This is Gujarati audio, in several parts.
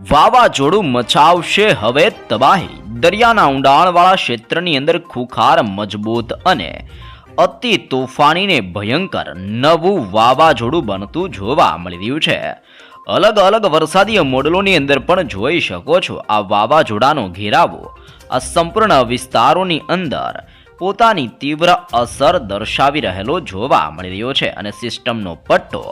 વાવાઝોડું મચાવશે હવે તબાહી. દરિયાના ઊંડાણવાળા ક્ષેત્રની અંદર ખુખાર મજબૂત અને અતિ તોફાનીને ભયંકર નવું વાવાઝોડું બનતું જોવા મળી રહ્યું છે. અલગ અલગ વરસાદી મોડલોની અંદર પણ જોઈ શકો છો આ વાવાઝોડાનો ઘેરાવો. આ સંપૂર્ણ વિસ્તારોની અંદર પોતાની તીવ્ર અસર દર્શાવી રહેલો જોવા મળી રહ્યો છે અને સિસ્ટમનો પટ્ટો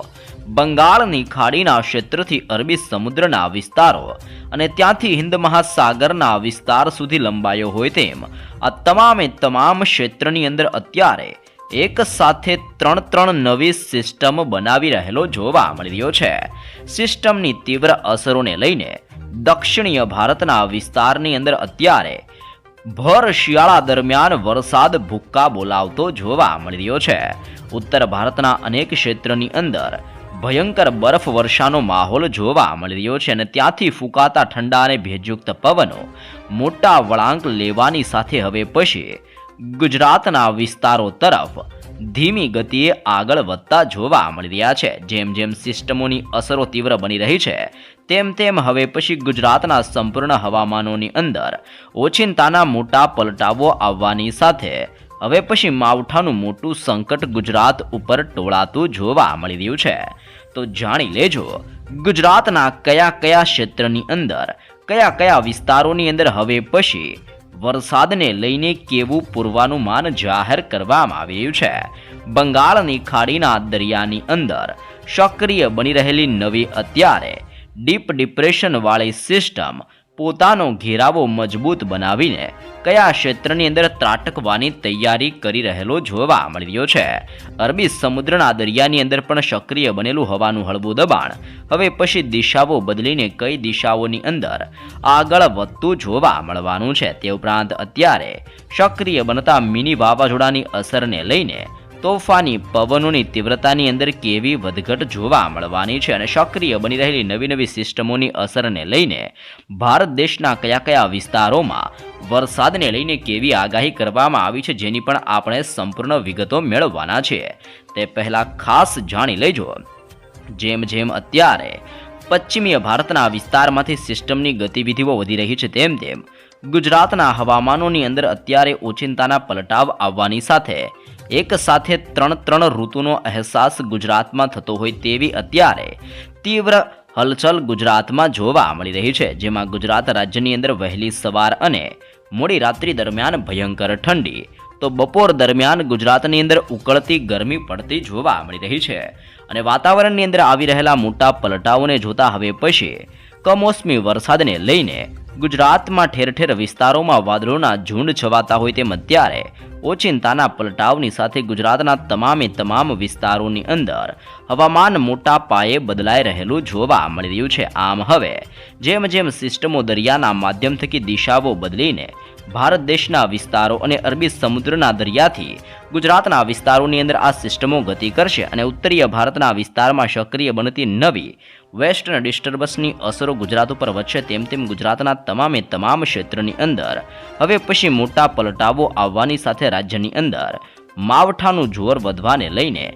બંગાળની ખાડીના ક્ષેત્રથી અરબી સમુદ્રના વિસ્તારો અને ત્યાંથી હિન્દ મહાસાગરના વિસ્તાર સુધી લંબાયો હોય તેમ આ તમામે તમામ ક્ષેત્રની અંદર અત્યારે એક સાથે ત્રણ ત્રણ નવી સિસ્ટમ બનાવી રહેલો જોવા મળી રહ્યો છે. સિસ્ટમની તીવ્ર અસરોને લઈને દક્ષિણીય ભારતના વિસ્તારની અંદર અત્યારે ભર શિયાળા દરમિયાન વરસાદ ભૂક્કા બોલાવતો જોવા મળી રહ્યો છે. ઉત્તર ભારતના અનેક ક્ષેત્રની અંદર ભયંકર બરફ વર્ષાનો માહોલ જોવા મળી રહ્યો છે અને ત્યાંથી ફૂંકાતા ઠંડા અને ભેજયુક્ત પવનો મોટા વળાંક લેવાની સાથે હવે પછી ગુજરાતના વિસ્તારો તરફ ધીમી ગતિએ આગળ વધતા જોવા મળી રહ્યા છે. જેમ જેમ સિસ્ટમોની અસરો તીવ્ર બની રહી છે, તેમ તેમ હવે પછી ગુજરાતના સંપૂર્ણ હવામાનોની અંદર ઓચિંતાના મોટા પલટાવો આવવાની સાથે હવે પછી માવઠાનું મોટું સંકટ ગુજરાત ઉપર ટોળાતું જોવા મળી રહ્યું છે. તો જાણી લેજો, ગુજરાતના કયા કયા ક્ષેત્રની અંદર, કયા કયા વિસ્તારોની અંદર હવે પછી વરસાદને લઈને કેવું પૂર્વાનુમાન જાહેર કરવામાં આવ્યું છે. બંગાળની ખાડીના દરિયાની અંદર સક્રિય બની રહેલી નવી અત્યારે ડીપ ડિપ્રેશનવાળી સિસ્ટમ પોતાનો ઘેરાવો મજબૂત બનાવીને કયા ક્ષેત્રની અંદર ત્રાટકવાની તૈયારી કરી રહેલો જોવા મળી રહ્યો છે. અરબી સમુદ્રના દરિયાની અંદર પણ સક્રિય બનેલું હવાનું હળવું દબાણ. હવે પછી દિશાઓ બદલીને કઈ દિશાઓની અંદર આગળ વધતું જોવા મળવાનું છે તે ઉપરાંત અત્યારે સક્રિય બનતા મિની વાવાઝોડાની અસરને લઈને તોફાની પવનોની તીવ્રતાની અંદર કેવી વધઘટ જોવા મળવાની છે અને સક્રિય બની રહેલી નવી નવી સિસ્ટમોની અસરને લઈને ભારત દેશના કયા કયા વિસ્તારોમાં વરસાદને લઈને કેવી આગાહી કરવામાં આવી છે જેની પણ આપણે સંપૂર્ણ વિગતો મેળવવાના છે. તે પહેલાં ખાસ જાણી લેજો. જેમ જેમ અત્યારે પશ્ચિમીય ભારતના વિસ્તારમાંથી સિસ્ટમની ગતિવિધિઓ વધી રહી છે તેમ તેમ ગુજરાતના હવામાનોની અંદર અત્યારે ઓચિંતાના પલટાવ આવવાની સાથે એક સાથે ત્રણ ત્રણ ઋતુનો અહેસાસ ગુજરાતમાં થતો હોય તેવી અત્યારે તીવ્ર હલચલ ગુજરાતમાં જોવા મળી રહી છે, જેમાં ગુજરાત રાજ્યની અંદર વહેલી સવાર અને મોડી રાત્રિ દરમિયાન ભયંકર ઠંડી. તો બપોર દરમિયાન ગુજરાતની અંદર ઉકળતી ગરમી પડતી જોવા મળી રહી છે અને વાતાવરણની અંદર આવી રહેલા મોટા પલટાઓને જોતા હવે પછી કમોસમી વરસાદને લઈને ગુજરાતમાં ઠેર ઠેર વિસ્તારોમાં વાદળોના ઝુંડ છવાતા હોય તેમ અત્યારે ઓચિંતાના પલટાવની સાથે ગુજરાતના તમામે તમામ વિસ્તારોની અંદર હવામાન મોટા પાયે બદલાઈ રહેલું જોવા મળી રહ્યું છે. આમ હવે જેમ જેમ સિસ્ટમો દરિયાના માધ્યમ થકી દિશાઓ બદલીને ભારત દેશના વિસ્તારો અને અરબી સમુદ્રના દરિયાથી ગુજરાતના વિસ્તારોની અંદર આ સિસ્ટમો ગતિ કરશે અને ઉત્તરીય ભારતના વિસ્તારમાં સક્રિય બનતી નવી વેસ્ટર્ન ડિસ્ટર્બન્સની અસરો ગુજરાત ઉપર વધશે તેમ તેમ ગુજરાતના તમામે તમામ ક્ષેત્રની અંદર. હવે પછી મોટા પલટાવો આવવાની સાથે રાજ્યની અંદર. માવઠાનું જોર વધવાને લઈને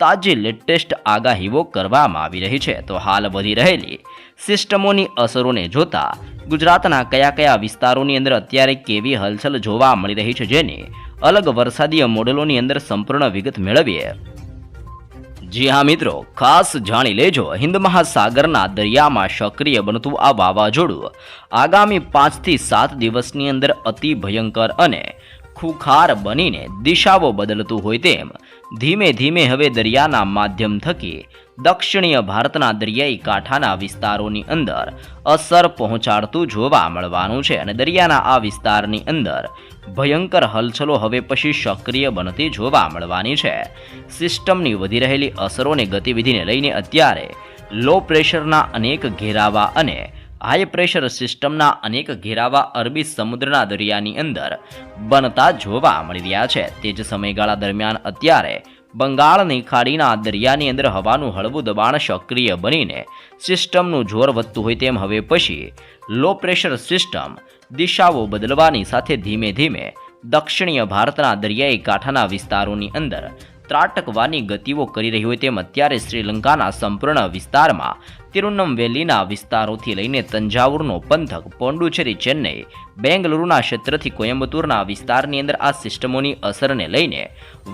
તાજી લેટેસ્ટ આગાહીઓ કરવામાં આવી રહી છે. તો હાલ વધી રહેલી સિસ્ટમોની અસરોને જોતા ગુજરાતના કયા કયા વિસ્તારોની અંદર અત્યારે કેવી હલચલ જોવા મળી રહી છે જેની અલગ વરસાદીય મોડેલોની અંદર સંપૂર્ણ વિગત મેળવીએ. જી હા મિત્રો, ખાસ જાણી લેજો, હિન્દ મહાસાગરના દરિયામાં સક્રિય બનતું આ વાવાઝોડું આગામી પાંચથી સાત દિવસની અંદર અતિ ભયંકર અને ખુખાર બનીને દિશાઓ બદલતું હોય તેમ ધીમે ધીમે હવે દરિયાના માધ્યમ થકી દક્ષિણીય ભારતના દરિયાઈ કાંઠાના વિસ્તારોની અંદર અસર પહોંચાડતું જોવા મળવાનું છે અને દરિયાના આ વિસ્તારની અંદર ભયંકર હલચલો હવે પછી સક્રિય બનતી જોવા મળવાની છે. સિસ્ટમની વધી રહેલી અસરોને ગતિવિધિને લઈને અત્યારે લો પ્રેશરના અનેક ઘેરાવા અને હાઈ પ્રેશર સિસ્ટમના અનેક ઘેરાવા અરબી સમુદ્રના દરિયાની અંદર બનતા જોવા મળી રહ્યા છે. તે જ સમયગાળા દરમિયાન અત્યારે બંગાળની ખાડીના દરિયાની અંદર હવાનું હળવું દબાણ સક્રિય બનીને સિસ્ટમનું જોર વધતું હોય તેમ હવે પછી લો પ્રેશર સિસ્ટમ દિશાઓ બદલવાની સાથે ધીમે ધીમે દક્ષિણીય ભારતના દરિયાઈ કાંઠાના વિસ્તારોની અંદર ત્રાટકવાની ગતિઓ કરી રહી હોય તેમ અત્યારે શ્રીલંકાના સંપૂર્ણ વિસ્તારમાં તિરુનંવેલીના વિસ્તારોથી લઈને તંજાવુરનો પંથક, પોંડુચેરી, ચેન્નઈ, બેંગલુરુના ક્ષેત્રથી કોયમ્બતુરના વિસ્તારની અંદર આ સિસ્ટમોની અસરને લઈને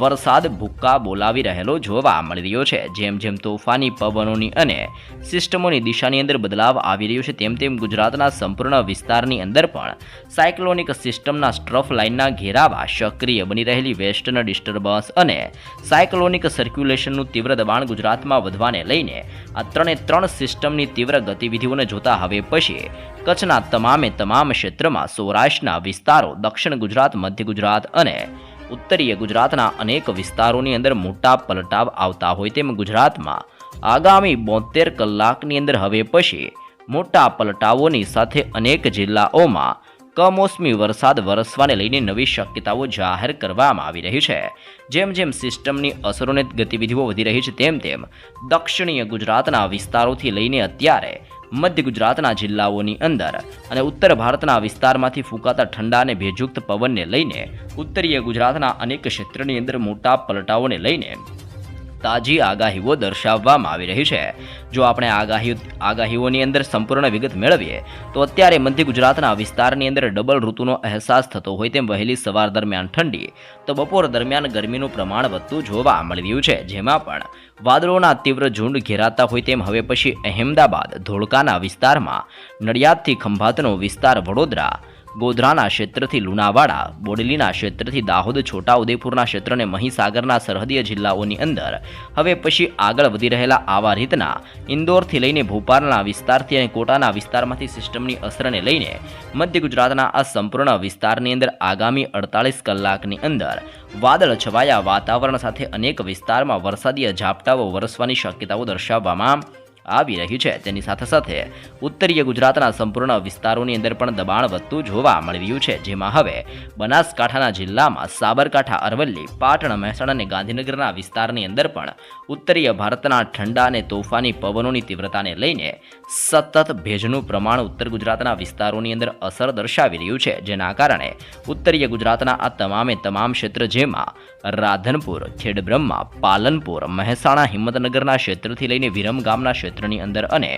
વરસાદ ભૂક્કા બોલાવી રહેલો જોવા મળી રહ્યો છે. જેમ જેમ તોફાની પવનોની અને સિસ્ટમોની દિશાની અંદર બદલાવ આવી રહ્યો છે, તેમ તેમ ગુજરાતના સંપૂર્ણ વિસ્તારની અંદર પણ સાયક્લોનિક સિસ્ટમના સ્ટ્રફ લાઇનના ઘેરાવા સક્રિય બની રહેલી વેસ્ટર્ન ડિસ્ટર્બન્સ અને સાયક્લોનિક સર્ક્યુલેશનનું તીવ્ર દબાણ ગુજરાતમાં વધવાને લઈને આ ત્રણે ત્રણ સિસ્ટમની તીવ્ર ગતિવિધિઓને જોતા હવે પછી કચ્છના તમામે તમામ ક્ષેત્રમાં સૌરાષ્ટ્રના વિસ્તારો, દક્ષિણ ગુજરાત, મધ્ય ગુજરાત અને ઉત્તરીય ગુજરાતના અનેક વિસ્તારોની અંદર મોટા પલટાવ આવતા હોય તેમ ગુજરાતમાં આગામી બોતેર કલાકની અંદર હવે પછી મોટા પલટાવોની સાથે અનેક જિલ્લાઓમાં કમોસમી વરસાદ વરસવાને લઈને નવી શક્યતાઓ જાહેર કરવામાં આવી રહી છે. જેમ જેમ સિસ્ટમની અસરોને ગતિવિધિઓ વધી રહી છે, તેમ તેમ દક્ષિણીય ગુજરાતના વિસ્તારોથી લઈને અત્યારે મધ્ય ગુજરાતના જિલ્લાઓની અંદર અને ઉત્તર ભારતના વિસ્તારમાંથી ફૂંકાતા ઠંડા અને ભેજયુક્ત પવનને લઈને ઉત્તરીય ગુજરાતના અનેક ક્ષેત્રની અંદર મોટા પલટાઓને લઈને તાજી આગાહીઓ દર્શાવવામાં આવી રહી છે. જો આપણે આગાહી, આગાહીઓની અંદર સંપૂર્ણ વિગત મેળવીએ, તો અત્યારે મધ્ય ગુજરાતના વિસ્તારની અંદર ડબલ ઋતુનો અહેસાસ થતો હોય તેમ વહેલી સવાર દરમિયાન ઠંડી, તો બપોર દરમિયાન ગરમીનું પ્રમાણ વધતું જોવા મળી રહ્યું છે. જેમાં પણ વાદળોના તીવ્ર ઝુંડ ઘેરાતા હોય તેમ હવે પછી અહેમદાબાદ, ધોળકાના વિસ્તારમાં, નડિયાદથી ખંભાતનો વિસ્તાર વડોદરા ગોધરાના ક્ષેત્રથી લુણાવાડા, બોડલીના ક્ષેત્રથી દાહોદ છોટા ઉદેપુરના ક્ષેત્ર અને મહીસાગરના સરહદીય જિલ્લાઓની અંદર. હવે પછી આગળ વધી રહેલા આવા રીતના ઇન્દોરથી લઈને ભોપાલના વિસ્તારથી અને કોટાના વિસ્તારમાંથી સિસ્ટમની અસરને લઈને મધ્ય ગુજરાતના આ સંપૂર્ણ વિસ્તારની અંદર આગામી અડતાલીસ કલાકની અંદર વાદળ છવાયા વાતાવરણ સાથે અનેક વિસ્તારમાં વરસાદી ઝાપટાઓ વરસવાની શક્યતાઓ દર્શાવવામાં આવી રહી છે. તેની સાથે સાથે ઉત્તરીય ગુજરાતના સંપૂર્ણ વિસ્તારોની અંદર પણ દબાણ વધતું જોવા મળી રહ્યું છે. જેમાં હવે બનાસકાંઠાના જિલ્લામાં સાબરકાંઠા, અરવલ્લી, પાટણ, મહેસાણા અને ગાંધીનગરના વિસ્તારની અંદર પણ ઉત્તરીય ભારતના ઠંડા અને તોફાની પવનોની તીવ્રતાને લઈને સતત ભેજનું પ્રમાણ ઉત્તર ગુજરાતના વિસ્તારોની અંદર અસર દર્શાવી રહ્યું છે. જેના કારણે ઉત્તરીય ગુજરાતના આ તમામે તમામ ક્ષેત્ર જેમાં રાધનપુર, ખેડબ્રહ્મા, પાલનપુર, મહેસાણા, હિંમતનગરના ક્ષેત્રથી લઈને વિરમ ગામના ક્ષેત્રની અંદર અને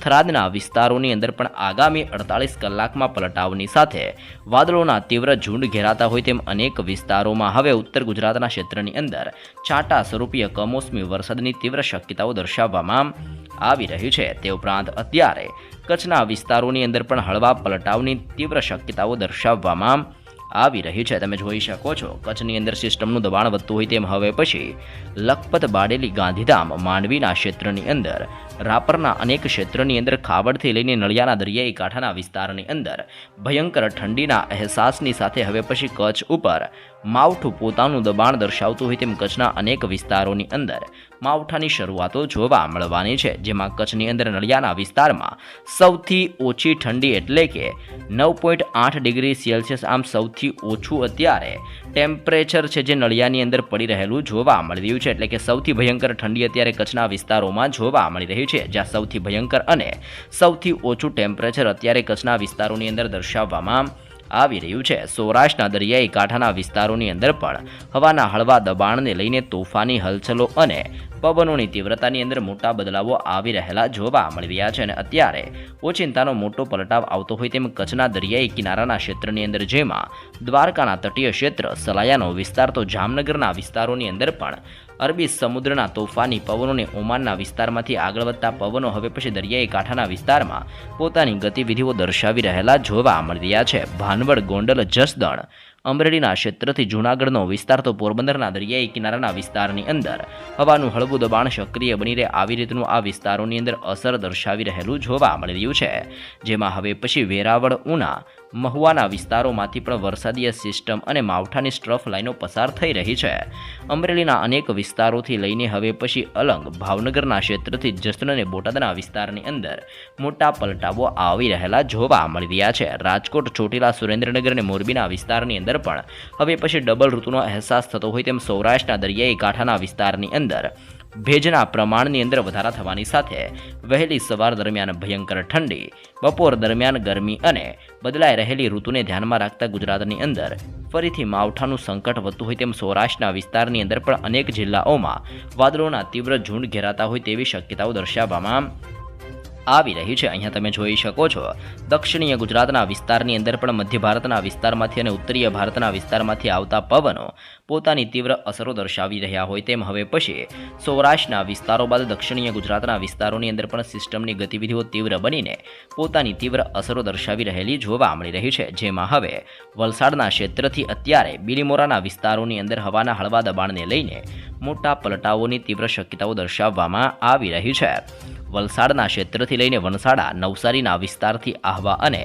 થરાદના વિસ્તારોની અંદર પણ આગામી અડતાલીસ કલાકમાં પલટાવની સાથે વાદળોના તીવ્ર ઝુંડ ઘેરાતા હોય તેમ અનેક વિસ્તારોમાં હવે ઉત્તર ગુજરાતના ક્ષેત્રની અંદર છાંટા સ્વરૂપીય કમોસમી વરસાદની તીવ્ર શક્યતાઓ દર્શાવવામાં આવી રહી છે. તે ઉપરાંત અત્યારે કચ્છના વિસ્તારોની અંદર પણ હળવા પલટાવની તીવ્ર શક્યતાઓ દર્શાવવામાં આવી રહી છે. તમે જોઈ શકો છો, કચ્છની અંદર સિસ્ટમનું દબાણ વધતું હોય તેમ હવે પછી લખપત બાડેલી ગાંધીધામ માંડવીના ક્ષેત્રની અંદર, રાપરના અનેક ક્ષેત્રની અંદર ખાવડથી લઈને નળિયાના દરિયાઈ કાંઠાના વિસ્તારની અંદર ભયંકર ઠંડીના અહેસાસની સાથે હવે પછી કચ્છ ઉપર માવઠું પોતાનું દબાણ દર્શાવતું હોય તેમ કચ્છના અનેક વિસ્તારોની અંદર માવઠાની શરૂઆતો જોવા મળવાની છે, જેમાં કચ્છની અંદર નળિયાના વિસ્તારમાં સૌથી ઓછી ઠંડી એટલે કે નવ પોઈન્ટ આઠ ડિગ્રી સેલ્સિયસ, આમ સૌથી ઓછું અત્યારે ટેમ્પરેચર છે જે નળિયાની અંદર પડી રહેલું જોવા મળી રહ્યું છે. એટલે કે સૌથી ભયંકર ઠંડી અત્યારે કચ્છના વિસ્તારોમાં જોવા મળી રહી છે, જ્યાં સૌથી ભયંકર અને સૌથી ઓછું ટેમ્પરેચર અત્યારે કચ્છના વિસ્તારોની અંદર દર્શાવવામાં આવી રહ્યું છે. સૌરાષ્ટ્રના દરિયાઈ કાંઠાના વિસ્તારોની અંદર પણ હવાના હળવા દબાણને લઈને તોફાની હલચલો અને પવનોની તીવ્રતાની અંદર મોટા બદલાવો આવી રહેલા જોવા મળી રહ્યા છે અને અત્યારે ઓચિંતાનો મોટો પલટાવ આવતો હોય તેમ કચ્છના દરિયાઈ કિનારાના ક્ષેત્રની અંદર જેમાં દ્વારકાના તટીય ક્ષેત્ર, સલાયાનો વિસ્તાર તો જામનગરના વિસ્તારોની અંદર પણ અરબી સમુદ્રના તોફાની પવનોને ઓમાનના વિસ્તારમાંથી આગળ વધતા પવનો હવે પછી દરિયાઈ કાંઠાના વિસ્તારમાં પોતાની ગતિવિધિઓ દર્શાવી રહેલા જોવા મળી રહ્યા છે. ભાનવડ ગોંડલ જસદણ અમરેલીના ક્ષેત્રથી જૂનાગઢનો વિસ્તાર તો પોરબંદરના દરિયાઈ કિનારાના વિસ્તારની અંદર. હવાનું હળવું દબાણ સક્રિય બની રહે આવી રીતનું આ વિસ્તારોની અંદર અસર દર્શાવી રહેલું જોવા મળી રહ્યું છે. જેમાં હવે પછી વેરાવળ, ઉના, મહુવાના વિસ્તારોમાંથી પણ વરસાદીય સિસ્ટમ અને માવઠાની સ્ટ્રફ લાઈનો પસાર થઈ રહી છે. અમરેલીના અનેક વિસ્તારોથી લઈને હવે પછી અલંગ ભાવનગરના ક્ષેત્રથી જસદણ અને બોટાદના વિસ્તારની અંદર મોટા પલટાવો આવી રહેલા જોવા મળી રહ્યા છે. રાજકોટ, ચોટીલા, સુરેન્દ્રનગર અને મોરબીના વિસ્તારની અંદર પણ હવે પછી ડબલ ઋતુનો અહેસાસ થતો હોય તેમ સૌરાષ્ટ્રના દરિયાઈ કાંઠાના વિસ્તારની અંદર ભેજના પ્રમાણની અંદર વધારા થવાની સાથે વહેલી સવાર દરમિયાન ભયંકર ઠંડી, બપોર દરમિયાન ગરમી અને બદલાઈ રહેલી ઋતુને ધ્યાનમાં રાખતા ગુજરાતની અંદર ફરીથી માવઠાનું સંકટ વધતું હોય તેમ સૌરાષ્ટ્રના વિસ્તારની અંદર પણ અનેક જિલ્લાઓમાં વાદળોના તીવ્ર ઝુંડ ઘેરાતા હોય તેવી શક્યતાઓ દર્શાવવામાં આવી રહી છે. અહીંયા તમે જોઈ શકો છો, દક્ષિણીય ગુજરાતના વિસ્તારની અંદર પણ મધ્ય ભારતના વિસ્તારમાંથી અને ઉત્તરીય ભારતના વિસ્તારમાંથી આવતા પવનો પોતાની તીવ્ર અસરો દર્શાવી રહ્યા હોય તેમ હવે પછી સૌરાષ્ટ્રના વિસ્તારો બાદ દક્ષિણીય ગુજરાતના વિસ્તારોની અંદર પણ સિસ્ટમની ગતિવિધિઓ તીવ્ર બનીને પોતાની તીવ્ર અસરો દર્શાવી રહેલી જોવા મળી રહી છે. જેમાં હવે વલસાડના ક્ષેત્રથી અત્યારે બિલીમોરાના વિસ્તારોની અંદર હવાના હળવા દબાણને લઈને મોટા પલટાઓની તીવ્ર શક્યતાઓ દર્શાવવામાં આવી રહી છે. વલસાડના ક્ષેત્રથી લઈને વણસાડા, નવસારીના વિસ્તારથી આહવા અને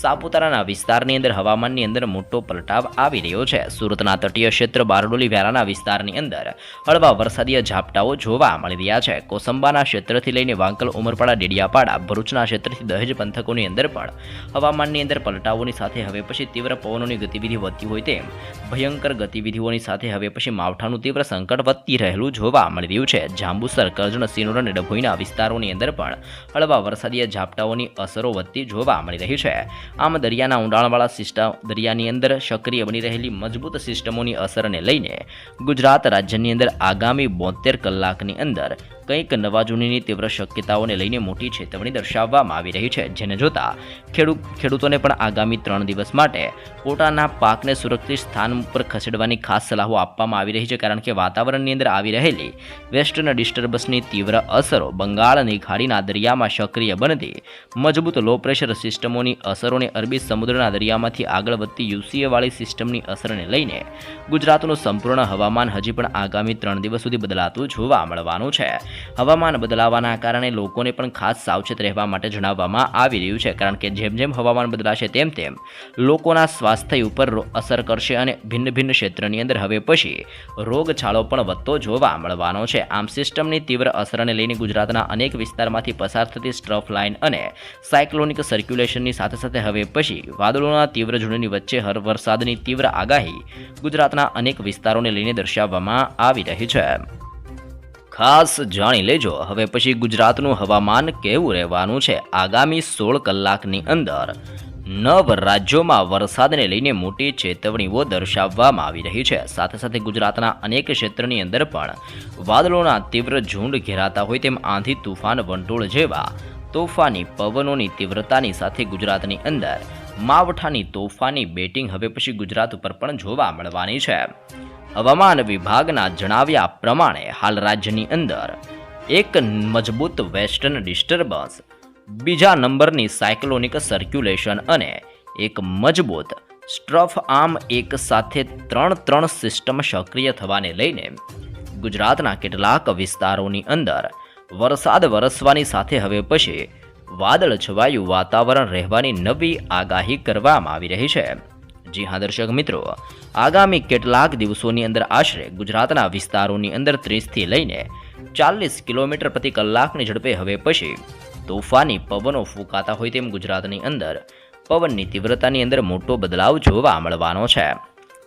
સાપુતારાના વિસ્તારની અંદર હવામાનની અંદર મોટો પલટાવ આવી રહ્યો છે. સુરતના તટીય ક્ષેત્ર બારડોલી વ્યારાના વિસ્તારની અંદર હળવા વરસાદીય ઝાપટાઓ જોવા મળી રહ્યા છે. કોસંબાના ક્ષેત્રથી લઈને વાંકલ, ઉમરપાડા, ડેડિયાપાડા, ભરૂચના ક્ષેત્રથી દહેજ પંથકોની અંદર પણ હવામાનની અંદર પલટાઓની સાથે હવે પછી તીવ્ર પવનોની ગતિવિધિ વધતી હોય તેમ ભયંકર ગતિવિધિઓની સાથે હવે પછી માવઠાનું તીવ્ર સંકટ વધતી રહેલું જોવા મળી રહ્યું છે. જાંબુસર, કરજણ સિનોર અને ડભોઈના વિસ્તારોની અંદર પણ હળવા વરસાદીય ઝાપટાઓની અસરો વધતી જોવા મળી રહી છે. આમ દરિયાના ઊંડાણવાળા સિસ્ટમ, દરિયાની અંદર સક્રિય બની રહેલી મજબૂત સિસ્ટમોની અસરને લઈને ગુજરાત રાજ્યની અંદર આગામી બોતેર કલાકની અંદર કંઈક નવા જૂનીની તીવ્ર શક્યતાઓને લઈને મોટી ચેતવણી દર્શાવવામાં આવી રહી છે. જેને જોતા ખેડૂત, ખેડૂતોને પણ આગામી ત્રણ દિવસ માટે પોતાના પાકને સુરક્ષિત સ્થાન ઉપર ખસેડવાની ખાસ સલાહો આપવામાં આવી રહી છે. કારણ કે વાતાવરણની અંદર આવી રહેલી વેસ્ટર્ન ડિસ્ટર્બન્સની તીવ્ર અસરો બંગાળની ખાડીના દરિયામાં સક્રિય બનતી મજબૂત લો પ્રેશર સિસ્ટમોની અસરોને અરબી સમુદ્રના દરિયામાંથી આગળ વધતી યુસીએવાળી સિસ્ટમની અસરને લઈને ગુજરાતનું સંપૂર્ણ હવામાન હજી પણ આગામી ત્રણ દિવસ સુધી બદલાતું જોવા મળવાનું છે. હવામાન બદલાવાના કારણે લોકોને પણ ખાસ સાવચેત રહેવા માટે જણાવવામાં આવી રહ્યું છે. કારણ કે જેમ જેમ હવામાન બદલાશે તેમ તેમ લોકોના સ્વાસ્થ્ય ઉપર અસર કરશે અને ભિન્ન ભિન્ન ક્ષેત્રની અંદર હવે પછી રોગચાળો પણ વધતો જોવા મળવાનો છે. આમ સિસ્ટમની તીવ્ર અસરને લઈને ગુજરાતના અનેક વિસ્તારમાંથી પસાર થતી સ્ટ્રફ લાઇન અને સાયક્લોનિક સર્ક્યુલેશનની સાથે સાથે હવે પછી વાદળોના તીવ્ર ઝુંડની વચ્ચે હર વરસાદની તીવ્ર આગાહી ગુજરાતના અનેક વિસ્તારોને લઈને દર્શાવવામાં આવી રહી છે. ખાસ જાણી લેજો. હવે પછી ગુજરાતનું હવામાન કેવું રહેવાનું છે? આગામી સોળ કલાકની અંદર નવ રાજ્યોમાં વરસાદને લઈને મોટી ચેતવણીઓ દર્શાવવામાં આવી રહી છે. સાથે સાથે ગુજરાતના અનેક ક્ષેત્રની અંદર પણ વાદળોના તીવ્ર ઝુંડ ઘેરાતા હોય તેમ આંધી તુફાન વંટોળ જેવા તોફાની પવનોની તીવ્રતાની સાથે ગુજરાતની અંદર માવઠાની તોફાની બેટિંગ હવે પછી ગુજરાત ઉપર પણ જોવા મળવાની છે. હવામાન વિભાગના જણાવ્યા પ્રમાણે હાલ રાજ્યની અંદર એક મજબૂત વેસ્ટર્ન ડિસ્ટર્બન્સ, બીજા નંબરની સાયક્લોનિક સર્ક્યુલેશન અને એક મજબૂત સ્ટ્રફ આર્મ એક સાથે ત્રણ ત્રણ સિસ્ટમ સક્રિય થવાને લઈને ગુજરાતના કેટલાક વિસ્તારોની અંદર વરસાદ વરસવાની સાથે હવે પછી વાદળ છવાયું વાતાવરણ રહેવાની નવી આગાહી કરવામાં આવી રહી છે. જી હા, દર્શક મિત્રો, આગામી કેટલાક દિવસોની અંદર આશરે ગુજરાતના વિસ્તારોની અંદર ત્રીસથી લઈને ચાલીસ કિલોમીટર પ્રતિ કલાકની ઝડપે હવે પછી તોફાની પવનો ફૂંકાતા હોય તેમ ગુજરાતની અંદર પવનની તીવ્રતાની અંદર મોટો બદલાવ જોવા મળવાનો છે.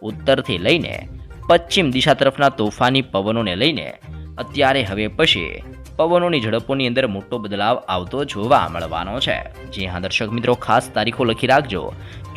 ઉત્તરથી લઈને પશ્ચિમ દિશા તરફના તોફાની પવનોને લઈને અત્યારે હવે પછી પવનોની ઝડપોની અંદર મોટો બદલાવ આવતો જોવા મળવાનો છે. જી હા, દર્શક મિત્રો, ખાસ તારીખો લખી રાખજો.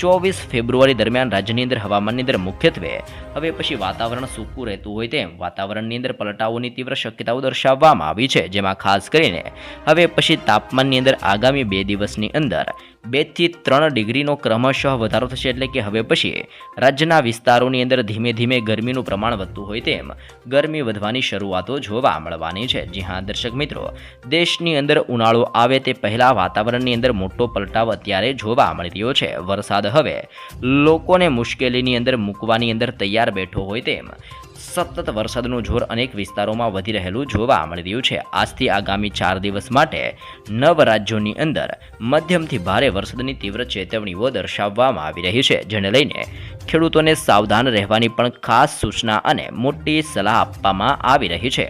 ચોવીસ ફેબ્રુઆરી દરમિયાન રાજ્યની અંદર હવામાનની અંદર મુખ્યત્વે હવે પછી વાતાવરણ સૂકું રહેતું હોય તેમ વાતાવરણની અંદર પલટાઓની તીવ્ર શક્યતાઓ દર્શાવવામાં આવી છે. જેમાં ખાસ કરીને હવે પછી તાપમાનની અંદર આગામી બે દિવસની અંદર બેથી ત્રણ ડિગ્રીનો ક્રમશઃ વધારો થશે એટલે કે હવે પછી રાજ્યના વિસ્તારોની અંદર ધીમે ધીમે ગરમીનું પ્રમાણ વધતું હોય તેમ ગરમી વધવાની શરૂઆતો જોવા મળવાની છે. જી હા, દર્શક મિત્રો, દેશની અંદર ઉનાળો આવે તે પહેલાં વાતાવરણની અંદર મોટો પલટાવ અત્યારે જોવા મળી રહ્યો છે. વરસાદ હવે લોકોને મુશ્કેલીની અંદર મૂકવાની અંદર તૈયાર બેઠો હોય તેમ સતત વરસાદનું જોર અનેક વિસ્તારોમાં વધી રહેલું જોવા મળી રહ્યું છે. આજથી આગામી ચાર દિવસ માટે નવ રાજ્યોની અંદર મધ્યમથી ભારે વરસાદની તીવ્ર ચેતવણીઓ દર્શાવવામાં આવી રહી છે, જેને લઈને ખેડૂતોને સાવધાન રહેવાની પણ ખાસ સૂચના અને મોટી સલાહ આપવામાં આવી રહી છે.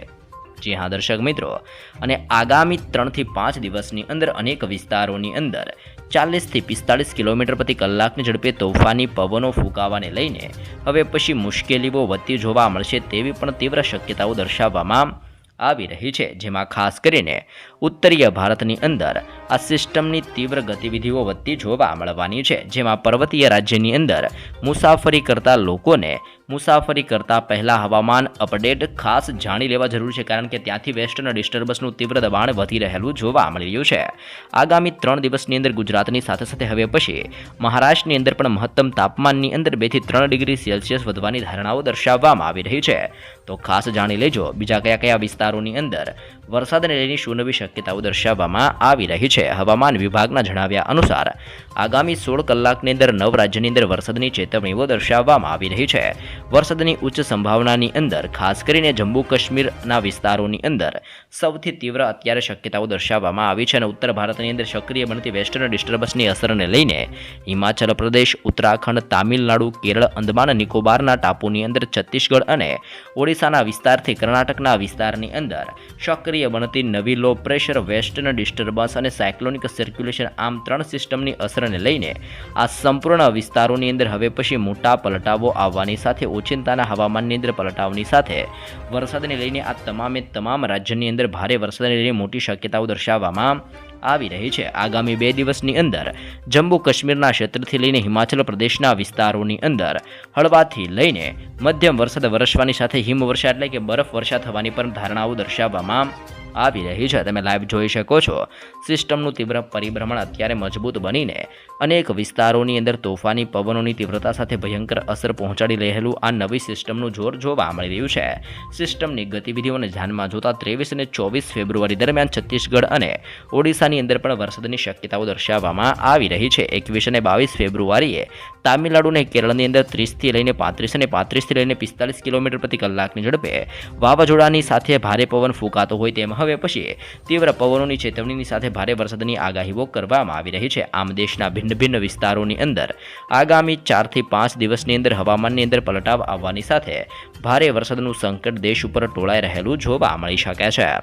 જી હા, દર્શક મિત્રો. અને આગામી ત્રણથી પાંચ દિવસની અંદર અનેક વિસ્તારોની અંદર ચાલીસથી પિસ્તાળીસ કિલોમીટર પ્રતિ કલાકની ઝડપે તોફાની પવનો ફૂંકાવાને લઈને હવે પછી મુશ્કેલીઓ વધતી જોવા મળશે તેવી પણ તીવ્ર શક્યતાઓ દર્શાવવામાં આવી રહી છે. જેમાં ખાસ કરીને ઉત્તરીય ભારતની અંદર આ સિસ્ટમની તીવ્ર ગતિવિધિઓ વધતી જોવા મળવાની છે. જેમાં પર્વતીય રાજ્યની અંદર મુસાફરી કરતા લોકોને મુસાફરી કરતા પહેલા હવામાન અપડેટ ખાસ જાણી લેવા જરૂર છે, કારણ કે ત્યાંથી વેસ્ટર્ન ડિસ્ટર્બન્સનું તીવ્ર દબાણ વધી રહેલું જોવા મળી રહ્યું છે. આગામી ત્રણ દિવસની અંદર ગુજરાતની સાથે સાથે હવે પછી મહારાષ્ટ્રની અંદર પણ મહત્તમ તાપમાનની અંદર બેથી ત્રણ ડિગ્રી સેલ્સિયસ વધવાની ધારણાઓ દર્શાવવામાં આવી રહી છે. તો ખાસ જાણી લેજો બીજા કયા કયા વિસ્તારોની અંદર વરસાદને લઈને શું શક્યતાઓ દર્શાવવામાં આવી રહી છે. હવામાન વિભાગના જણાવ્યા અનુસાર, આગામી સોળ કલાકની અંદર નવ રાજ્યની અંદર વરસાદની ચેતવણીઓ દર્શાવવામાં આવી રહી છે. વરસાદની ઉચ્ચ સંભાવનાની અંદર, ખાસ કરીને જમ્મુ કાશ્મીરના વિસ્તારોની અંદર, સૌથી તીવ્ર અત્યારે શક્યતાઓ દર્શાવવામાં આવી છે અને ઉત્તર ભારતની અંદર સક્રિય બનતી વેસ્ટર્ન ડિસ્ટર્બન્સની અસરને લઈને હિમાચલ પ્રદેશ, ઉત્તરાખંડ, તામિલનાડુ, કેરળ, અંદમાન, નિકોબારના ટાપુની અંદર છત્તીસગઢ અને ઓડિશાના વિસ્તારથી કર્ણાટકના વિસ્તારની અંદર સક્રિય બનતી નવી લો પ્રેશર વેસ્ટર્ન ડિસ્ટર્બન્સ અને સાયક્લોનિક સર્ક્યુલેશન આમ ત્રણ સિસ્ટમની અસરને લઈને આ સંપૂર્ણ વિસ્તારોની અંદર હવે પછી મોટા પલટાવો આવવાની સાથે, ઓચિંતાના હવામાનની અંદર પલટાવની સાથે વરસાદને લઈને આ તમામે તમામ રાજ્યની અંદર ભારે વરસાદને લઈને મોટી શક્યતાઓ દર્શાવવામાં આવી રહી છે. આગામી બે દિવસની અંદર જમ્મુ કાશ્મીરના ક્ષેત્રથી લઈને હિમાચલ પ્રદેશના વિસ્તારોની અંદર હળવાથી લઈને મધ્યમ વરસાદ વરસવાની સાથે હિમવર્ષા એટલે કે બરફ વર્ષા થવાની પણ ધારણાઓ દર્શાવવામાં આવી રહી છે. તમે લાઈવ જોઈ શકો છો. સિસ્ટમનું તીવ્ર પરિભ્રમણ અત્યારે મજબૂત બનીને અનેક વિસ્તારોની અંદર તોફાની પવનોની તીવ્રતા સાથે ભયંકર અસર પહોંચાડી રહેલું આ નવી સિસ્ટમનું જોર જોવા મળી રહ્યું છે. સિસ્ટમની ગતિવિધિઓને ધ્યાનમાં જોતા ત્રેવીસ અને ચોવીસ ફેબ્રુઆરી દરમિયાન છત્તીસગઢ અને ઓડિશાની અંદર પણ વરસાદની શક્યતાઓ દર્શાવવામાં આવી રહી છે. એકવીસ અને બાવીસ ફેબ્રુઆરીએ તામિલનાડુ અને કેરળની અંદર ત્રીસથી લઈને પાંત્રીસ અને પાંત્રીસથી લઈને પિસ્તાલીસ કિલોમીટર પ્રતિ કલાકની ઝડપે વાવાઝોડાની સાથે ભારે પવન ફૂંકાતો હોય તેમ હવે પછી તીવ્ર પવનોની ચેતવણીની સાથે ભારે વરસાદની આગાહીઓ કરવામાં આવી રહી છે. આમ દેશના ભિન્ન ભિન્ન વિસ્તારોની અંદર આગામી ચારથી પાંચ દિવસની અંદર હવામાનની અંદર પલટાવ આવવાની સાથે ભારે વરસાદનું સંકટ દેશ ઉપર ટોળાઈ રહેલું જોવા મળી શકે છે.